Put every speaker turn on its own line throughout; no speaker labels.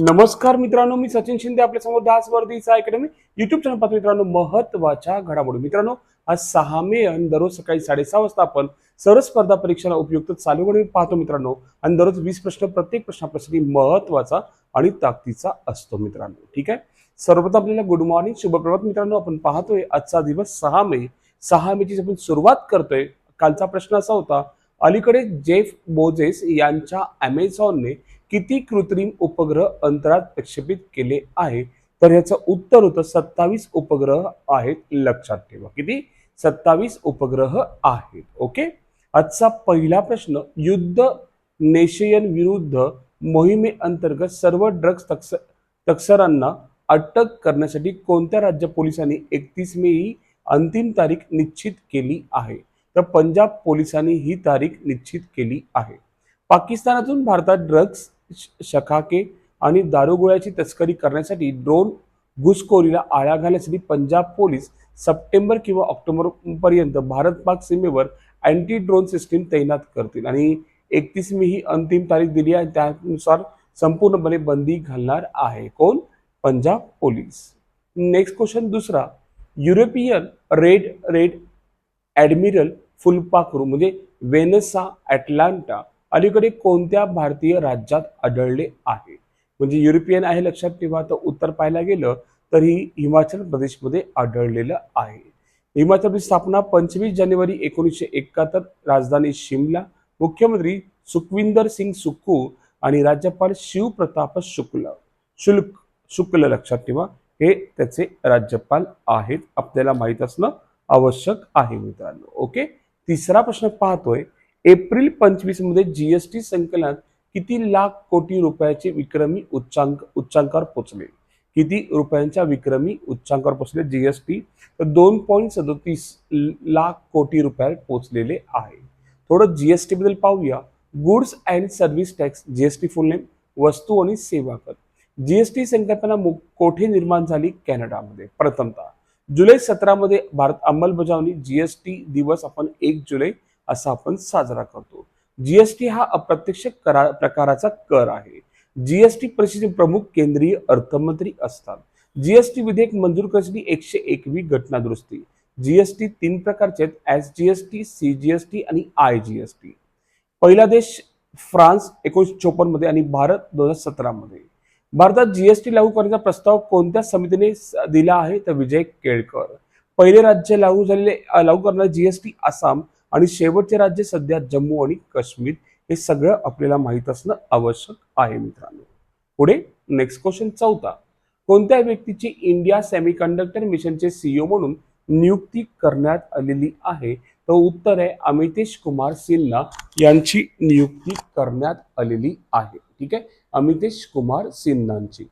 नमस्कार मित्रांनो मी सचिन शिंदे आपल्यासमोर दास वर्दीचा अकॅडमी युट्यूब चॅनल पाहतो मित्रांनो महत्त्वाच्या घडामोडी. मित्रांनो आज सहा मे आणि दररोज सकाळी साडेसहा वाजता आपण सर्व स्पर्धा परीक्षेला उपयुक्त चालू घडून पाहतो मित्रांनो. आणि दररोज वीस प्रश्न प्रत्येक प्रश्न महत्त्वाचा आणि ताकदीचा असतो मित्रांनो. ठीक आहे? सर्वप्रथम आपल्याला गुड मॉर्निंग शुभप्रभात मित्रांनो. आपण पाहतोय आजचा दिवस सहा मे. सहा मेची आपण सुरुवात करतोय कालचा प्रश्न असा होता अलीकडे जेफ बोजेस यांच्या अमेझॉनने किती कृत्रिम उपग्रह अंतरात प्रक्षेपित केले आहे तर याचं उत्तर होतं सत्तावीस उपग्रह आहेत लक्षात ठेवा. किती? सत्तावीस उपग्रह आहेत. ओके? आजचा पहिला प्रश्न युद्ध नेशयन विरुद्ध मोहिमेअंतर्गत सर्व ड्रग्ज तक्स तक्सरांना अटक करण्यासाठी कोणत्या राज्य पोलिसांनी एकतीस मे ही अंतिम तारीख निश्चित केली आहे? तर पंजाब पोलिसांनी ही तारीख निश्चित केली आहे. पाकिस्तानातून भारतात ड्रग्ज शखाके आणि दारुगोळ्याची तस्करी करण्यासाठी ड्रोन घुसखोरीला आळा घालण्यासाठी पंजाब पोलीस सप्टेंबर किंवा ऑक्टोबरपर्यंत भारत पाक सीमेवर अँटी ड्रोन सिस्टीम तैनात करतील. आणि एकतीस मे ही अंतिम तारीख दिली आहे. त्यानुसार संपूर्णपणे बंदी घालणार आहे. कोण? पंजाब पोलीस. नेक्स्ट क्वेश्चन दुसरा. युरोपियन रेड रेड ॲडमिरल फुलपाखरू म्हणजे वेनसा ॲटलांटा अलीकडे कोणत्या भारतीय राज्यात आढळले आहे? म्हणजे युरोपियन आहे लक्षात ठेवा तर उत्तर पाहायला गेलं तर ही हिमाचल प्रदेशमध्ये आढळलेलं आहे. हिमाचल प्रदेश स्थापना पंचवीस जानेवारी एकोणीसशे एकाहत्तर राजधानी शिमला मुख्यमंत्री सुखविंदर सिंग सुक्कू आणि राज्यपाल शिवप्रताप शुक्ल शुल्क शुक्ल लक्षात ठेवा हे त्याचे राज्यपाल आहेत. आपल्याला माहीत असणं आवश्यक आहे मित्रांनो. ओके? तिसरा प्रश्न पाहतोय एप्रिल पंचवीसमध्ये जीएसटी संकलनात किती लाख कोटी रुपयाचे विक्रमी उच्चांक उच्चांकावर पोचले किती रुपयांच्या विक्रमी उच्चांकावर पोहोचले जीएसटी तर दोन पॉईंट सदोतीस लाख कोटी रुपयात पोचलेले आहे. थोडं जीएसटी बद्दल पाहूया. Goods and service tax GST full name वस्तू आणि सेवा कर. जीएसटी संकल्पना कोठे निर्माण झाली? कॅनडामध्ये. प्रथमतः जुलै सतरामध्ये भारत अंमलबजावणी जीएसटी दिवस आपण एक जुलै असा आपण साजरा करतो. जीएसटी हा अप्रत्यक्ष करा प्रकाराचा कर आहे. जीएसटी परिषदेचे प्रमुख केंद्रीय अर्थमंत्री असतात. जीएसटी विधेयक मंजूर करण्यासाठी एकशे एकवी घटना दुरुस्ती जीएसटी तीन प्रकारचे आहेत. एस जीएसटी सी जीएसटी आणि आय जीएसटी पहिला देश फ्रान्स एकोणीसशे चोपन्नमध्ये आणि भारत दोन हजार सतरा मध्ये भारतात जीएसटी लागू करण्याचा प्रस्ताव कोणत्या समितीने दिला आहे? तर विजय केळकर. पहिले राज्य लागू झालेले लागू करणारे जीएसटी आसाम आणि शेवटचे राज्य सध्या जम्मू आणि काश्मीर हे सगळं आपल्याला माहीत असणं आवश्यक आहे मित्रांनो. पुढे नेक्स्ट क्वेश्चन चौथा. कोणत्या व्यक्तीची इंडिया सेमीकंडक्टर मिशनचे सीईओ म्हणून नियुक्ती करण्यात आलेली आहे? तर उत्तर आहे अमितेश कुमार सिन्हा यांची नियुक्ती करण्यात आलेली आहे. ठीक आहे? अमितेश कुमार सिन्हांची.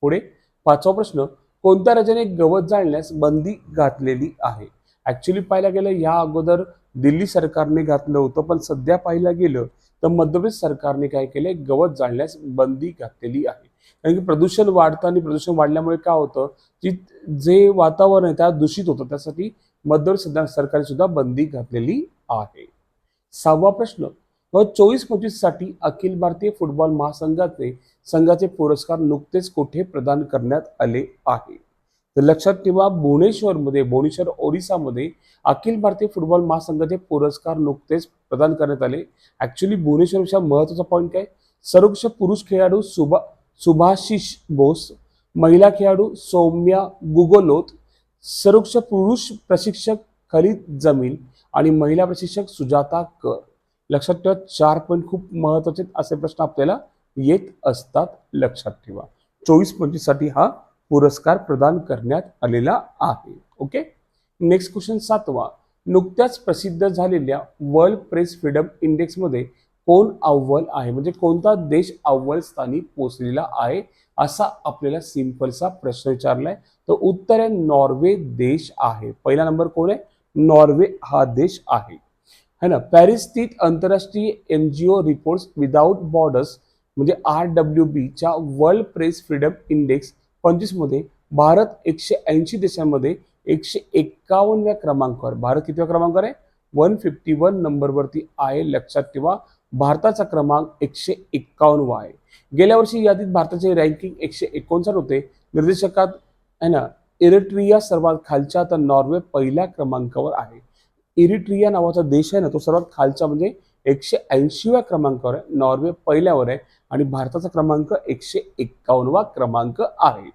पुढे पाचवा प्रश्न. कोणत्या राज्याने गवत जाळण्यास बंदी घातलेली आहे? ऍक्च्युली पाहायला गेलं या अगोदर दिल्ली सरकारने घातलं होतं पण सध्या पाहायला गेलं तर मध्यप्रदेश सरकारने काय केलं गवत जाळण्यास बंदी घातलेली आहे. कारण की प्रदूषण वाढतं आणि प्रदूषण वाढल्यामुळे काय होतं? की जे वातावरण आहे त्या दूषित होतं. त्यासाठी मध्यप्रदेश सध्या सरकारने सुद्धा बंदी घातलेली आहे. सहावा प्रश्न व चोवीस पंचवीससाठी अखिल भारतीय फुटबॉल महासंघाचे संघाचे पुरस्कार नुकतेच कुठे प्रदान करण्यात आले आहे? तर लक्षात ठेवा भुवनेश्वरमध्ये भुवनेश्वर ओरिसामध्ये अखिल भारतीय फुटबॉल महासंघाचे पुरस्कार नुकतेच प्रदान करण्यात आले. ॲक्च्युली भुवनेश्वरपेक्षा महत्त्वाचा पॉईंट काय? सर्वोच्च पुरुष खेळाडू सुभा सुभाशिष बोस महिला खेळाडू सौम्या गुगोलोत सर्वोच्च पुरुष प्रशिक्षक खलीद जमील आणि महिला प्रशिक्षक सुजाता कर. लक्षात ठेवा चार पॉईंट खूप महत्त्वाचे आहेत. असे प्रश्न आपल्याला येत असतात. लक्षात ठेवा. चोवीस पंचवीससाठी हा पुरस्कार प्रदान करण्यात आलेला आहे. ओके नेक्स्ट क्वेश्चन सातवा. नुकत्याच प्रसिद्ध झालेल्या वर्ल्ड प्रेस फ्रीडम इंडेक्समध्ये कोण अव्वल आहे? म्हणजे कोणता देश अव्वल स्थानी पोहोचलेला आहे? असा आपल्याला सिम्पलचा प्रश्न विचारलाय. तर उत्तर आहे नॉर्वे देश आहे. पहिला नंबर कोण आहे? नॉर्वे हा देश आहे. है ना? पॅरिस स्थित आंतरराष्ट्रीय N G O reports without borders म्हणजे आर डब्ल्यू बीच्या वर्ल्ड प्रेस फ्रीडम इंडेक्स पंचवीसमध्ये भारत एकशे ऐंशी देशांमध्ये एकशे एक्कावन्नव्या क्रमांकावर. भारत कितव्या क्रमांकावर आहे? वन फिफ्टी वन नंबरवरती आहे लक्षात ठेवा. भारताचा क्रमांक एकशे एक्कावन्न आहे. गेल्या वर्षी यादीत भारताचे रँकिंग एकशे एकोणसाठ होते. निर्देशकात आहे ना इरिट्रिया सर्वात खालच्या तर नॉर्वे पहिल्या क्रमांकावर आहे. इरिट्रिया नावाचा देश आहे ना तो सर्वात खालचा म्हणजे एकशे ऐंशीव्या क्रमांकावर आहे. नॉर्वे पहिल्यावर आहे. आणि भारताचा क्रमांक एकशे एक्कावन्नवा क्रमांक आहे.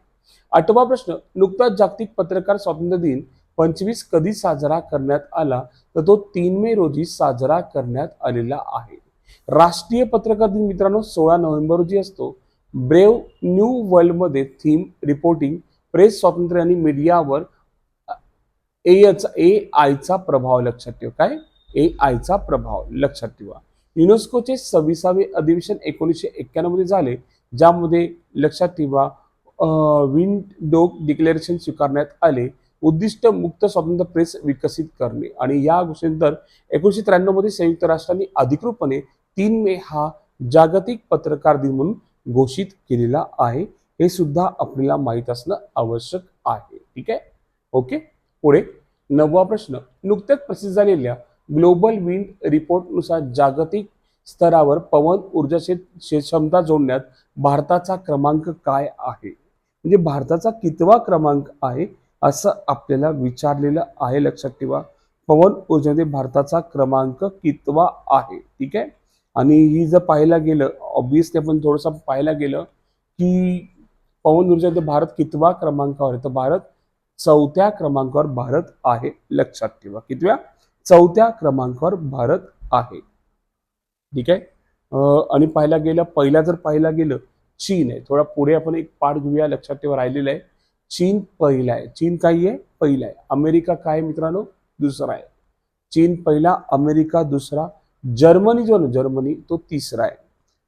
आठवा प्रश्न नुकताच जागतिक पत्रकार स्वातंत्र्य दिन पंचवीस कधी साजरा करण्यात आला? तर तो तीन मे रोजी साजरा करण्यात आलेला आहे. राष्ट्रीय पत्रकार दिन मित्रांनो सोळा नोव्हेंबर रोजी असतो. ब्रेव न्यू वर्ल्डमध्ये थीम रिपोर्टिंग प्रेस स्वातंत्र्य आणि मीडियावर एच ए आयचा प्रभाव लक्षात ठेवा. काय? ए आयचा प्रभाव लक्षात ठेवा. युनेस्कोचे सव्वीसावे अधिवेशन एकोणीसशे एक्क्याण्णवमध्ये झाले ज्यामध्ये लक्षात ठेवा विंड डोक डिक्लेरेशन स्वीकारण्यात आले. उद्दिष्ट मुक्त स्वतंत्र प्रेस विकसित करणे. आणि या गोष्टीनंतर एकोणीसशे त्र्याण्णवमध्ये संयुक्त राष्ट्रांनी अधिकृतपणे तीन मे हा जागतिक पत्रकार दिन म्हणून घोषित केलेला आहे. हे सुद्धा आपल्याला माहीत असणं आवश्यक आहे. ठीक आहे? ओके? पुढे नववा प्रश्न. नुकत्याच प्रसिद्ध झालेल्या ग्लोबल विंड रिपोर्टनुसार जागतिक स्तरावर पवन ऊर्जा क्षमता जोडण्यात भारताचा क्रमांक काय आहे? म्हणजे भारताचा कितवा क्रमांक आहे असं आपल्याला विचारलेलं आहे लक्षात ठेवा. पवन ऊर्जेमध्ये भारताचा क्रमांक कितवा आहे? ठीक आहे? आणि ही जर पाहायला गेलं ऑब्विसली आपण थोडंसं पाहायला गेलं की पवन ऊर्जेमध्ये भारत कितवा क्रमांकावर आहे? तर भारत चौथ्या क्रमांकावर भारत आहे लक्षात ठेवा. कितव्या? चौथ्या क्रमांकावर भारत आहे. ठीक आहे? आणि पाहायला गेलं पहिला जर पाहायला गेलं चीन आहे. थोडा पुढे आपण एक पाठ घेऊया लक्षात ठेवा राहिलेलं आहे. चीन पहिला आहे. चीन काही आहे? पहिला आहे. अमेरिका काय मित्रांनो? दुसरा आहे. चीन पहिला अमेरिका दुसरा जर्मनी जो ना जर्मनी तो तिसरा आहे.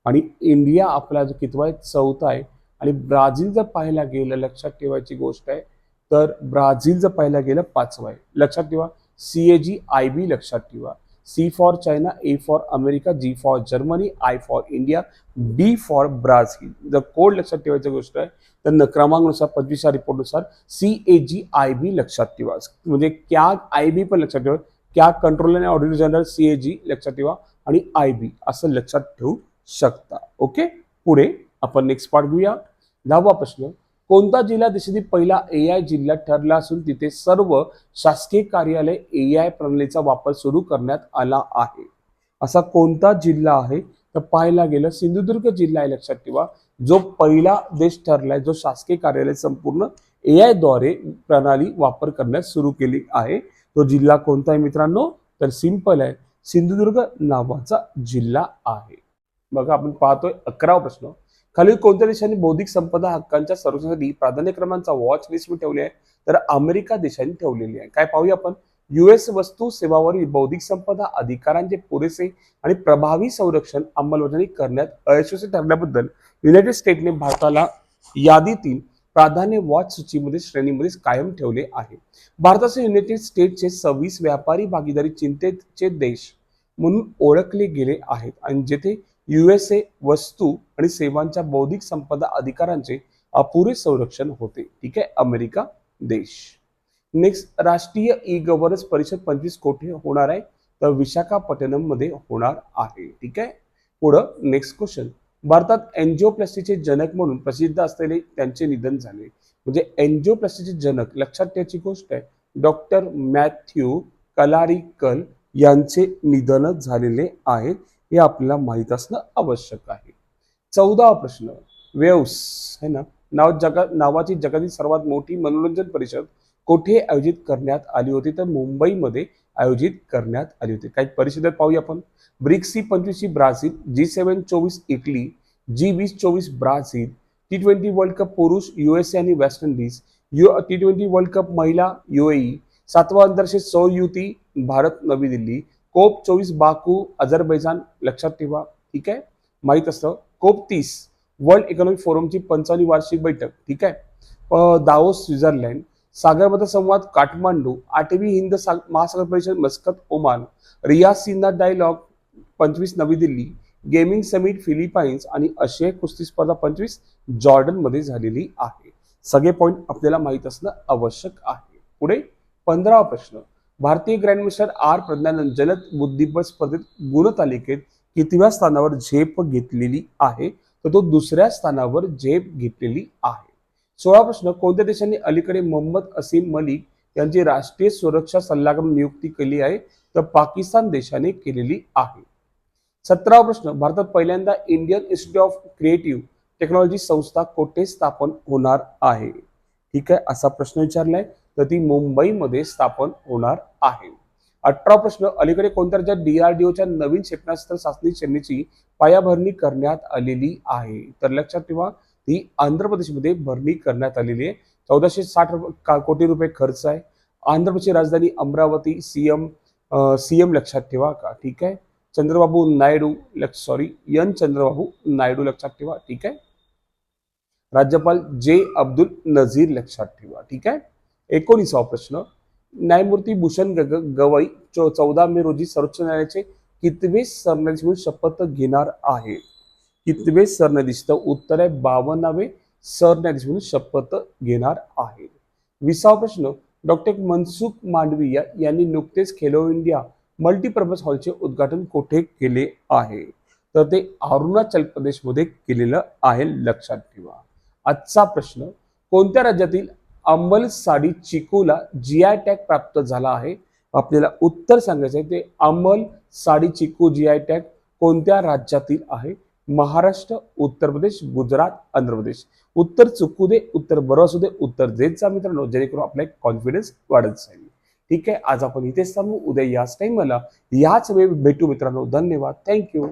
आणि इंडिया आपला जो कितवा आहे? चौथा आहे. आणि ब्राझील जर पाहायला गेलं लक्षात ठेवायची गोष्ट आहे तर ब्राझील जर पाहायला गेलं पाचवा आहे. लक्षात ठेवा. C A G I B लक्षात ठेवा. C for China A for America G for Germany I for India B for Brazil. जर कोड लक्षात ठेवायची गोष्ट आहे तर न- क्रमांकानुसार पदवीच्या रिपोर्टनुसार C A G I B लक्षात ठेवा. म्हणजे क्या आय बी पण लक्षात ठेवा. क्या कंट्रोल आणि auditor general C A G लक्षात ठेवा आणि आय बी असं लक्षात ठेवू शकता. ओके? पुढे आपण नेक्स्ट पार्ट घेऊया. दहावा प्रश्न. कोणता जिल्हा देशातील पहिला ए आय जिल्हा ठरला असून तिथे सर्व शासकीय कार्यालय ए आय प्रणालीचा वापर सुरू करण्यात आला आहे. असा कोणता जिल्हा आहे? तर पाहायला गेलं सिंधुदुर्ग जिल्हा आहे लक्षात ठेवा. जो पहिला देश ठरलाय जो शासकीय कार्यालय संपूर्ण ए आयद्वारे प्रणाली वापर करण्यास सुरू केली आहे. तो जिल्हा कोणता आहे मित्रांनो? तर सिंपल आहे. सिंधुदुर्ग नावाचा जिल्हा आहे. बघा आपण पाहतोय अकरावा प्रश्न. खालील कोणत्या देशांनी बौद्धिक संपदा हक्कांच्या संरक्षणासाठी प्राधान्यक्रमांचा वॉच लिस्ट ठेवली आहे? तर अमेरिका देशाने ठेवलेली आहे. काय पाहूया आपण? युएस वस्तू सेवावरील बौद्धिक संपदा अधिकारांचे पुरेसे आणि प्रभावी संरक्षण अंमलबजावणी करण्यात अयशस्वी ठरल्याबद्दल युनायटेड स्टेटने भारताला यादीतील प्राधान्य वॉच सूचीमध्ये श्रेणीमध्ये कायम ठेवले आहे. भारताचे युनायटेड स्टेटचे सव्वीस व्यापारी भागीदारी चिंतेचे देश म्हणून ओळखले गेले आहेत. आणि जेथे युएसए वस्तू आणि सेवांच्या बौद्धिक संपदा अधिकारांचे अपुरे संरक्षण होते. ठीक आहे? अमेरिका देश. नेक्स्ट राष्ट्रीय ई गव्हर्नन्स परिषद पंचवीस कोठे होणार आहे? तर विशाखापट्टणममध्ये होणार आहे. ठीक आहे? पुढं नेक्स्ट क्वेश्चन भारतात एन्जिओप्लास्टीचे जनक म्हणून प्रसिद्ध असलेले त्यांचे निधन झाले. म्हणजे एन्जिओप्लास्टीचे जनक लक्षात ठेवायची गोष्ट आहे. डॉक्टर मॅथ्यू कलारिकल यांचे निधन झालेले आहे. हे आपल्याला माहीत असणं आवश्यक आहे. चौदा प्रश्न. वेव्स है ना? नाव जगा नावाची जगातील सर्वात मोठी मनोरंजन परिषद कोठे आयोजित करण्यात आली होती? तर मुंबईमध्ये आयोजित करण्यात आली होती. काही परिषदेत पाहूया आपण. ब्रिक्स सी पंचवीस ब्राझील जी सेवन चोवीस इटली जी वीस चोवीस Brazil T twenty world cup पुरुष युएसए आणि West Indies U T twenty world cup महिला युएई सातवा आंतरराष्ट्रीय सौ युती भारत नवी दिल्ली कोप चोवीस बाकू अझरबैजान लक्षात ठेवा ठीक आहे? माहीत असतं. कोप तीस वर्ल्ड इकॉनॉमिक फोरमची पंचावन्न वार्षिक बैठक ठीक आहे? अं, स्वित्झर्लंड. सागरमध संवाद काठमांडू. आठवी हिंद सा महासागर परिषद Muscat Oman. Raisina dialogue पंचवीस नवी दिल्ली. गेमिंग समिट फिलिपाईन्स आणि आशियाई कुस्ती स्पर्धा पंचवीस जॉर्डनमध्ये झालेली आहे. सगळे पॉईंट आपल्याला माहीत असणं आवश्यक आहे. पुढे पंधरावा प्रश्न. भारतीय ग्रँडमिस्टर आर प्रज्ञानंद जलद बुद्धिबळ स्पर्धेत गुणतालिकेत कितव्या स्थानावर झेप घेतलेली आहे? तर तो दुसऱ्या स्थानावर झेप घेतलेली आहे. सोळा प्रश्न. कोणत्या देशाने अलीकडे मोहम्मद असीम मलिक यांची राष्ट्रीय सुरक्षा सल्लागार नियुक्ती केली आहे? तर पाकिस्तान देशाने केलेली आहे. सतरावा प्रश्न. भारतात पहिल्यांदा Indian Institute of Creative Technology संस्था कोठे स्थापन होणार आहे? ठीक आहे असा प्रश्न विचारलाय. तर ती मुंबईमध्ये स्थापन होणार आहे. अठरा प्रश्न. अलीकडे कोणत्या राज्यात डीआरडीओच्या नवीन क्षेपणास्त्र चाचणी श्रेणीची पायाभरणी करण्यात आलेली आहे? तर लक्षात ठेवा ती आंध्र प्रदेशमध्ये भरणी करण्यात आलेली आहे. चौदाशे साठ कोटी रुपये खर्च आहे. आंध्र प्रदेशची राजधानी अमरावती सीएम सीएम लक्षात ठेवा का? ठीक आहे. चंद्रबाबू नायडू लक्ष सॉरी एन चंद्रबाबू नायडू लक्षात ठेवा. ठीक आहे. राज्यपाल जे अब्दुल नझीर लक्षात ठेवा. ठीक आहे. एकोणीसावा प्रश्न न्यायमूर्ती भूषण गग गवई चौदा मे रोजी सर्वोच्च न्यायालयाचे कितवे सरन्यायाधीश म्हणून शपथ घेणार आहे? कितवे सरन्यायाधीश? तर उत्तर आहे बावन्नावे सरन्यायाधीश म्हणून शपथ घेणार आहे. विसावा प्रश्न डॉक्टर मनसुख मांडविया यांनी नुकतेच खेलो इंडिया मल्टीपर्पज हॉलचे उद्घाटन कोठे केले आहे? तर ते अरुणाचल प्रदेशमध्ये केलेलं आहे लक्षात ठेवा. आजचा प्रश्न कोणत्या राज्यातील अंमल साडी चिकूला जी आय टॅग प्राप्त झाला आहे. आपल्याला उत्तर सांगायचं आहे ते अंमल साडी चिकू जी आय टॅग कोणत्या राज्यातील आहे? महाराष्ट्र उत्तर प्रदेश गुजरात आंध्र प्रदेश. उत्तर चुकू दे उत्तर बरोबर असू दे उत्तर देत जा मित्रांनो जेणेकरून आपला एक कॉन्फिडन्स वाढत जाईल. ठीक आहे? आज आपण इथेच थांबू. उद्या याच टाइमला याच वेळी भेटू मित्रांनो. धन्यवाद. थँक्यू